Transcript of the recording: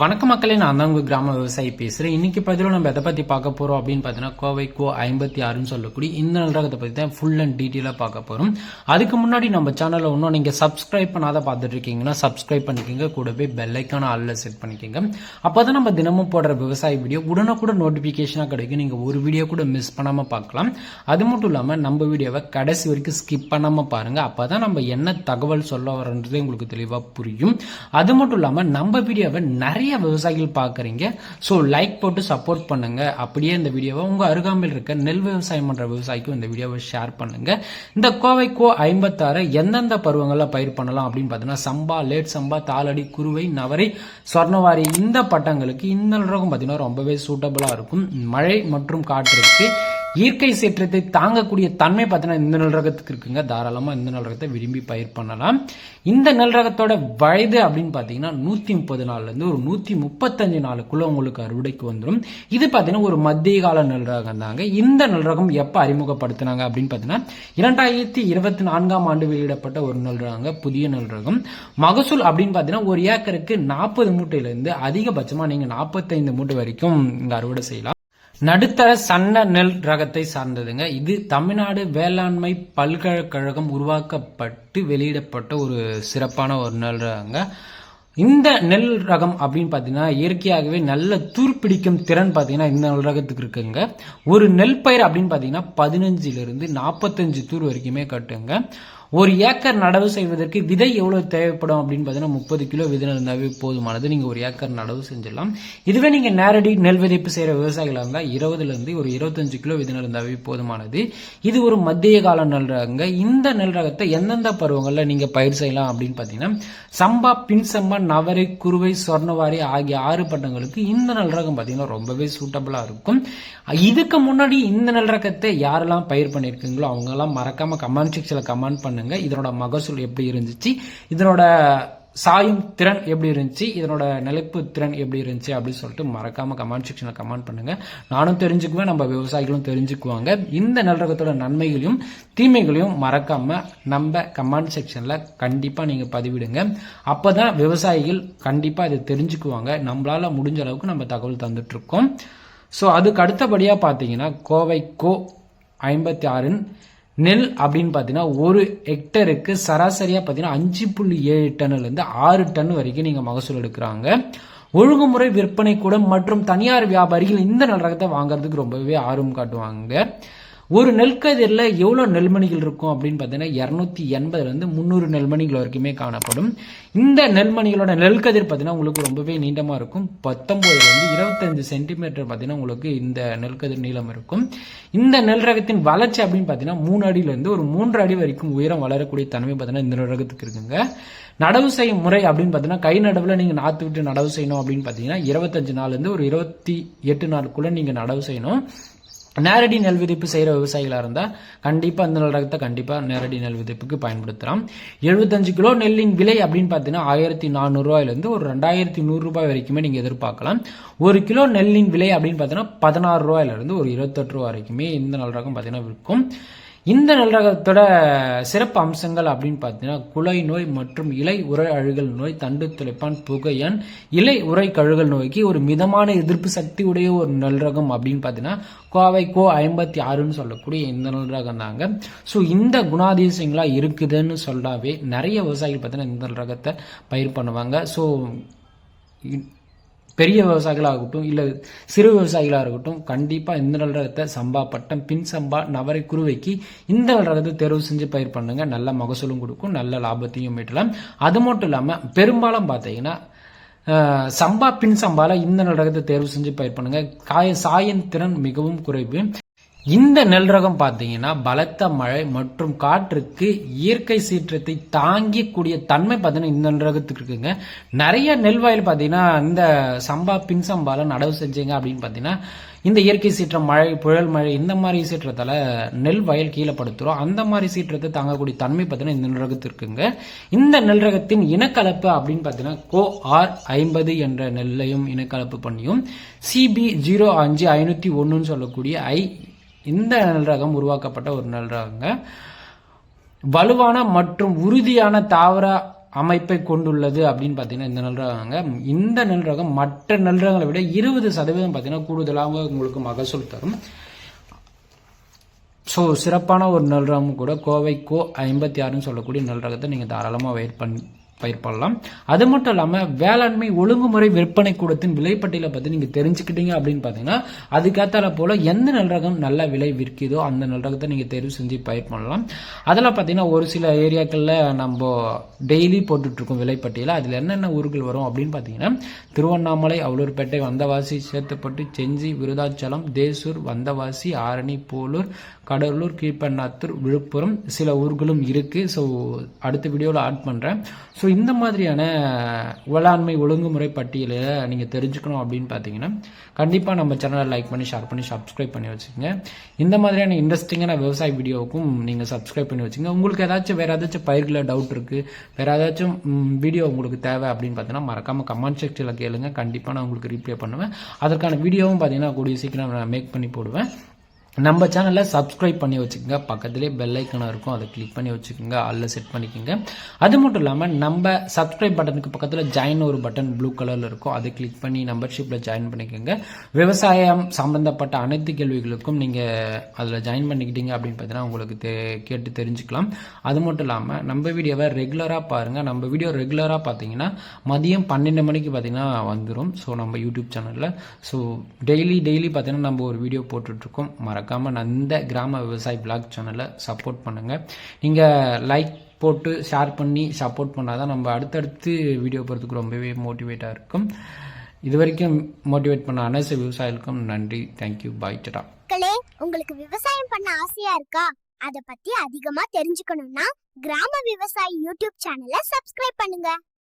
வணக்க மக்களே நான் தான் உங்கள் கிராம விவசாயி பேசுகிறேன் இன்னைக்கு பதிலாக நம்ம எதை பற்றி பார்க்க போகிறோம் அப்படின்னு பார்த்தீங்கன்னா கோவை கோ ஐம்பத்தி ஆறுன்னு சொல்லக்கூடிய இந்த நிலரகத்தை பற்றி தான் ஃபுல் அண்ட் டீட்டெயிலாக பார்க்க போகிறோம் அதுக்கு முன்னாடி நம்ம சேனலில் இன்னும் நீங்கள் சப்ஸ்கிரைப் பண்ணாத பார்த்துட்டு இருக்கீங்கன்னா சப்ஸ்கிரைப் பண்ணிக்கோங்க. போய் பெல்லைக்கான ஆளில் செட் பண்ணிக்கோங்க. அப்போ தான் நம்ம தினமும் போடுற விவசாய வீடியோ உடனுக்குடன் நோட்டிஃபிகேஷனாக கிடைக்கும். நீங்கள் ஒரு வீடியோ கூட மிஸ் பண்ணாமல் பார்க்கலாம். அது மட்டும் இல்லாமல் நம்ம வீடியோவை கடைசி வரைக்கும் ஸ்கிப் பண்ணாமல் பாருங்கள் அப்போ தான் நம்ம என்ன தகவல் சொல்ல வரோன்றது உங்களுக்கு தெளிவாக புரியும். அது மட்டும் இல்லாமல் நம்ம வீடியோவை நிறைய விவசாயிகள் பார்க்குறீங்க. ஸோ லைக் போட்டு சப்போர்ட் பண்ணுங்க. அப்படியே இந்த வீடியோவை உங்கள் அருகாமையில் இருக்க நெல் விவசாயம் பண்ணுற விவசாயிக்கும் இந்த வீடியோவை ஷேர் பண்ணுங்க. இந்த கோவை கோ ஐம்பத்தாறு எந்தெந்த பருவங்களில் பயிர் பண்ணலாம் அப்படின்னு பார்த்தீங்கன்னா சம்பா லேட் சம்பா தாளடி குருவை நவரை சொர்ணவாரி இந்த பட்டங்களுக்கு இந்த ரகம் பார்த்தீங்கன்னா ரொம்பவே சூட்டபுளாக இருக்கும். மழை மற்றும் காற்றுக்கு இயற்கை சீற்றத்தை தாங்கக்கூடிய தன்மை பார்த்தீங்கன்னா இந்த நெல் ரகத்துக்கு இருக்குங்க. தாராளமாக இந்த நெல் ரகத்தை விரும்பி பயிர் பண்ணலாம். இந்த நெல் ரகத்தோட வயது அப்படின்னு பார்த்தீங்கன்னா நூற்றி முப்பது நாள்லேருந்து ஒரு நூற்றி முப்பத்தஞ்சு நாளுக்குள்ள உங்களுக்கு அறுவடைக்கு வந்துடும் இது பார்த்தீங்கன்னா ஒரு மத்திய கால நெல் ரகம் தாங்க. இந்த நெல் ரகம் எப்போ அறிமுகப்படுத்தினாங்க அப்படின்னு பார்த்தீங்கன்னா இரண்டாயிரத்தி இருபத்தி நான்காம் ஆண்டு வெளியிடப்பட்ட ஒரு நெல் ரகங்க புதிய நெல் ரகம். மகசூல் அப்படின்னு பார்த்தீங்கன்னா ஒரு ஏக்கருக்கு நாற்பது மூட்டையிலேருந்து அதிகபட்சமாக நீங்கள் நாற்பத்தைந்து மூட்டை வரைக்கும் இங்கே அறுவடை செய்யலாம். நடுத்தர சன்ன நெல் ரகத்தை சார்ந்ததுங்க. இது தமிழ்நாடு வேளாண்மை பல்கலைக்கழகம் உருவாக்கப்பட்டு வெளியிடப்பட்ட ஒரு சிறப்பான ஒரு நெல் ரகங்க. இந்த நெல் ரகம் அப்படின்னு பார்த்தீங்கன்னா இயற்கையாகவே நல்ல தூர்பிடிக்கும் திறன் பார்த்தீங்கன்னா இந்த நெல் ரகத்துக்கு இருக்குங்க. ஒரு நெல் பயிர் அப்படின்னு பார்த்தீங்கன்னா பதினஞ்சிலிருந்து நாற்பத்தஞ்சு தூர் வரைக்குமே கட்டுங்க. ஒரு ஏக்கர் நடவு செய்வதற்கு விதை எவ்வளவு தேவைப்படும் அப்படின்னு பார்த்தீங்கன்னா முப்பது கிலோ விதை இருந்தாவே போதுமானது. நீங்கள் ஒரு ஏக்கர் நடவு செஞ்சிடலாம். இதுவே நீங்கள் நேரடி நெல் விதைப்பு செய்கிற விவசாயிகளாக இருந்தால் இருபதுலேருந்து ஒரு இருபத்தஞ்சு கிலோ விதை இருந்தாவே போதுமானது. இது ஒரு மத்திய கால நெல் ரகங்க. இந்த நெல் ரகத்தை எந்தெந்த பருவங்களில் நீங்கள் பயிர் செய்யலாம் அப்படின்னு பார்த்தீங்கன்னா சம்பா பின் சம்பா நவரை குருவை சொர்ணவாரி ஆகிய ஆறு பட்டங்களுக்கு இந்த நெல் ரகம் பார்த்தீங்கன்னா ரொம்பவே சூட்டபிளாக இருக்கும். இதுக்கு முன்னாடி இந்த நெல் ரகத்தை யாரெல்லாம் பயிர் பண்ணியிருக்கீங்களோ அவங்கெல்லாம் மறக்காம கமெண்ட் செக்ஷனில் கமெண்ட் பண்ணுங்க இதனோட மகசூல் எப்படி இருந்துச்சு? இதனோட சாயும் திறன் எப்படி இருந்துச்சு? இதனோட நிலைப்பு திறன் எப்படி இருந்துச்சு? அப்படின்னு சொல்லிட்டு மறக்காம கமெண்ட் செக்ஷனில் கமெண்ட் பண்ணுங்க. நானும் தெரிஞ்சுக்குவேன் நம்ம விவசாயிகளும் தெரிஞ்சுக்குவாங்க. இந்த நல்லரகத்தோட நன்மைகளையும் தீமைகளையும் மறக்காம நம்ம கமெண்ட் செக்ஷன்ல கண்டிப்பா நீங்க பதிவிடுங்க. அப்பதான் விவசாயிகள் கண்டிப்பா இதை தெரிஞ்சுக்குவாங்க. நம்மளால முடிஞ்ச அளவுக்கு நம்ம தகவல் தந்துட்டு இருக்கோம் ஸோ அதுக்கு அடுத்தபடியாக பார்த்தீங்கன்னா கோவை கோ ஐம்பத்தி ஆறின் நெல் அப்படின்னு பார்த்தீங்கன்னா ஒரு ஹெக்டருக்கு சராசரியாக பார்த்தீங்கன்னா அஞ்சு புள்ளி ஏழு டன்னுலேருந்து ஆறு டன் வரைக்கும் நீங்கள் மகசூல் எடுக்கிறாங்க. ஒழுங்குமுறை விற்பனை கூடம் மற்றும் தனியார் வியாபாரிகள் இந்த நல்ல ரகத்தை வாங்குறதுக்கு ரொம்பவே ஆர்வம் காட்டுவாங்க. ஒரு நெல்கதிரில் எவ்வளோ நெல்மணிகள் இருக்கும் அப்படின்னு பார்த்தீங்கன்னா இரநூத்தி எண்பதுலேருந்து முந்நூறு நெல்மணிகள் வரைக்குமே காணப்படும். இந்த நெல்மணிகளோட நெல்கதிர் பார்த்தீங்கன்னா உங்களுக்கு ரொம்பவே நீண்டமாக இருக்கும். பத்தொம்போதுலேருந்து இருபத்தஞ்சு சென்டிமீட்டர் பார்த்தீங்கன்னா உங்களுக்கு இந்த நெல்கதிர் நீளம் இருக்கும். இந்த நெல் ரகத்தின் வளர்ச்சி அப்படின்னு பார்த்தீங்கன்னா மூணு அடியிலேருந்து ஒரு மூன்று அடி வரைக்கும் உயரம் வளரக்கூடிய தன்மை பார்த்தீங்கன்னா இந்த நெல் ரகத்துக்கு இருக்குங்க. நடவு செய்யும் முறை அப்படின்னு பார்த்தீங்கன்னா கை நடவில் நீங்கள் நாற்று விட்டு நடவு செய்யணும் அப்படின்னு பார்த்தீங்கன்னா இருபத்தஞ்சு நாள்லேருந்து ஒரு இருபத்தி எட்டு நாளுக்குள்ளே நீங்கள் நடவு செய்யணும். நேரடி நெல் விதைப்பு செய்கிற விவசாயிகளாக இருந்தால் கண்டிப்பாக அந்த நெல் ரகத்தை கண்டிப்பாக நேரடி நெல் விதைப்புக்கு பயன்படுத்தலாம். எழுபத்தஞ்சு கிலோ நெல்லின் விலை அப்படின்னு பார்த்தீங்கன்னா ஆயிரத்தி நானூறுரூவாயிலேருந்து ஒரு ரெண்டாயிரத்தி நூறுரூபாய் வரைக்குமே நீங்கள் எதிர்பார்க்கலாம். ஒரு கிலோ நெல்லின் விலை அப்படின்னு பார்த்தீங்கன்னா பதினாறு ரூபாயிலேருந்து ஒரு இருபத்தெட்டு ரூபா வரைக்குமே இந்த நெல் ரகம் பார்த்தீங்கன்னா விற்கும். இந்த நெல் ரகத்தோட சிறப்பு அம்சங்கள் அப்படின்னு பார்த்தீங்கன்னா குலை நோய் மற்றும் இலை உரை அழுகல் நோய் தண்டு துளைப்பான் புகையன் இலை உரை கழுகல் நோய்க்கு ஒரு மிதமான எதிர்ப்பு சக்தி உடைய ஒரு நெல் ரகம் அப்படின்னு பார்த்தீங்கன்னா கோவை கோ ஐம்பத்தி ஆறுன்னு சொல்லக்கூடிய இந்த நெல் ரகம் தாங்க. ஸோ இந்த குணாதிசயங்களாக இருக்குதுன்னு சொல்லாவே நிறைய விவசாயிகள் பார்த்தீங்கன்னா இந்த நெல் ரகத்தை பயிர் பண்ணுவாங்க. ஸோ பெரிய விவசாயிகளாகட்டும் இல்லை சிறு விவசாயிகளாக இருக்கட்டும் கண்டிப்பாக இந்த நெல் ரகத்தை சம்பா பட்டம் பின் சம்பா நவரை குருவைக்கு இந்த நெல் ரகத்தை தேர்வு செஞ்சு பயிர் பண்ணுங்க. நல்ல மகசூலும் கொடுக்கும் நல்ல லாபத்தையும் மீட்டலாம் அது மட்டும் இல்லாமல் பெரும்பாலும் பார்த்தீங்கன்னா சம்பா பின் சம்பால இந்த நடகத்தை ரகத்தை தேர்வு செஞ்சு பயிர் பண்ணுங்க. காய சாயின் திறன் மிகவும் குறைவு. இந்த நெல் ரகம் பார்த்தீங்கன்னா பலத்த மழை மற்றும் காற்றுக்கு இயற்கை சீற்றத்தை தாங்கிக்கூடிய தன்மை பார்த்தீங்கன்னா இந்த நெல் ரகத்துக்கு இருக்குங்க. நிறைய நெல் வயல் பார்த்தீங்கன்னா இந்த சம்பா பின் சம்பால நடவு செஞ்சீங்க அப்படின்னு பார்த்தீங்கன்னா இந்த இயற்கை சீற்றம் மழை புயல் மழை இந்த மாதிரி சீற்றத்தால் நெல் வயல் கீழே படுத்துரும். அந்த மாதிரி சீற்றத்தை தாங்கக்கூடிய தன்மை பார்த்தீங்கன்னா இந்த நெல் ரகத்து இருக்குங்க. இந்த நெல் ரகத்தின் இனக்கலப்பு அப்படின்னு பார்த்தீங்கன்னா கோ ஆர் ஐம்பது என்ற நெல்லையும் இனக்கலப்பு பண்ணியும். சிபி ஜீரோ அஞ்சு ஐநூற்றி ஒன்றுன்னு சொல்லக்கூடிய ஐ இந்த நெல் ரகம் உருவாக்கப்பட்ட ஒரு நெல் ரகங்க வலுவான மற்றும் உறுதியான தாவர அமைப்பை கொண்டுள்ளது அப்படின்னு பார்த்தீங்கன்னா இந்த நெல் ரகங்க இந்த நெல் ரகம் மற்ற நெல் ரகங்களை விட இருபது சதவீதம் பார்த்தீங்கன்னா கூடுதலாக உங்களுக்கு மகசூல் தரும். ஸோ சிறப்பான ஒரு நெல் ரகம் கூட கோவை கோ ஐம்பத்தி ஆறுன்னு சொல்லக்கூடிய நெல் ரகத்தை நீங்கள் தாராளமாக வெயிட் பண்ணி பயிர் பண்ணலாம் அது மட்டும் இல்லாமல் வேளாண்மை ஒழுங்குமுறை விற்பனை கூடத்தின் விலைப்பட்டியலை பற்றி நீங்கள் தெரிஞ்சுக்கிட்டீங்க அப்படின்னு பார்த்தீங்கன்னா அதுக்கேற்றால போல் எந்த நெல் ரகம் நல்ல விலை விற்கிதோ அந்த நெல் ரகத்தை நீங்கள் தெரிவு செஞ்சு பயிர் பண்ணலாம். அதில் பார்த்தீங்கன்னா ஒரு சில ஏரியாக்களில் நம்ம டெய்லி போட்டுட்ருக்கோம் விலைப்பட்டியலை. அதில் என்னென்ன ஊர்கள் வரும் அப்படின்னு பார்த்தீங்கன்னா திருவண்ணாமலை அவலூர்பேட்டை வந்தவாசி சேத்துப்பட்டு செஞ்சி விருதாச்சலம் தேசூர் வந்தவாசி ஆரணி போலூர் கடலூர் கீழ்பண்ணாத்தூர் விழுப்புரம் சில ஊர்களும் இருக்குது ஸோ அடுத்த வீடியோவில் ஆட் பண்ணுறேன் ஸோ இந்த மாதிரியான வேளாண்மை ஒழுங்குமுறை பட்டியலை நீங்கள் தெரிஞ்சுக்கணும் அப்படின்னு பார்த்தீங்கன்னா கண்டிப்பாக நம்ம சேனலை லைக் பண்ணி ஷேர் பண்ணி சப்ஸ்கிரைப் பண்ணி வச்சுக்கோங்க. இந்த மாதிரியான இன்ட்ரெஸ்டிங்கான விவசாய வீடியோவுக்கும் நீங்கள் சப்ஸ்கிரைப் பண்ணி வச்சுங்க உங்களுக்கு ஏதாச்சும் வேறு ஏதாச்சும் பயிர்களில் டவுட் இருக்குது வேறு ஏதாச்சும் வீடியோ உங்களுக்கு தேவை அப்படின்னு பார்த்தீங்கன்னா மறக்காமல் கமெண்ட் செக்ஷனில் கேளுங்க. கண்டிப்பாக நான் உங்களுக்கு ரீப்ளே பண்ணுவேன். அதற்கான வீடியோவும் பார்த்தீங்கன்னா கூடிய சீக்கிரம் நான் மேக் பண்ணி போடுவேன். நம்ம சேனலை சப்ஸ்கிரைப் பண்ணி வச்சுக்கோங்க. பக்கத்துலேயே பெல் ஐக்கனாக இருக்கும். அதை கிளிக் பண்ணி வச்சுக்கோங்க. அதில் செட் பண்ணிக்கோங்க. அது மட்டும் இல்லாமல் நம்ம சப்ஸ்கிரைப் பட்டனுக்கு பக்கத்தில் ஜாயின் ஒரு பட்டன் ப்ளூ கலரில் இருக்கும். அதை கிளிக் பண்ணி மெம்பர்ஷிப்பில் ஜாயின் பண்ணிக்கோங்க. விவசாயம் சம்மந்தப்பட்ட அனைத்து கேள்விகளுக்கும் நீங்கள் அதில் ஜாயின் பண்ணிக்கிட்டீங்க அப்படின்னு பார்த்தீங்கன்னா உங்களுக்கு தெ கேட்டு தெரிஞ்சுக்கலாம். அது மட்டும் இல்லாமல் நம்ம வீடியோவை ரெகுலராக பாருங்கள் நம்ம வீடியோ ரெகுலராக பார்த்தீங்கன்னா மதியம் பன்னெண்டு மணிக்கு பார்த்தீங்கன்னா வந்துடும் ஸோ நம்ம யூடியூப் சேனலில் ஸோ டெய்லி டெய்லி பார்த்தீங்கன்னா நம்ம ஒரு வீடியோ போட்டுட்ருக்கோம். மறக்காமல் அந்த கிராம விவசாய பிளாக் சேனலை சப்போர்ட் பண்ணுங்கள் நீங்கள் லைக் போட்டு ஷேர் பண்ணி சப்போர்ட் பண்ணால் தான் நம்ம அடுத்தடுத்து வீடியோ போகிறதுக்கு ரொம்பவே மோட்டிவேட்டாக இருக்கும். இது வரைக்கும் மோட்டிவேட் பண்ண அனைத்து விவசாயிகளுக்கும் நன்றி. தேங்க்யூ பாய் டடா மக்களே உங்களுக்கு விவசாயம் பண்ண ஆசையா இருக்கா? அதை பத்தி அதிகமா தெரிஞ்சுக்கணும்னா கிராம விவசாயி யூடியூப் சேனலை சப்ஸ்கிரைப் பண்ணுங்க.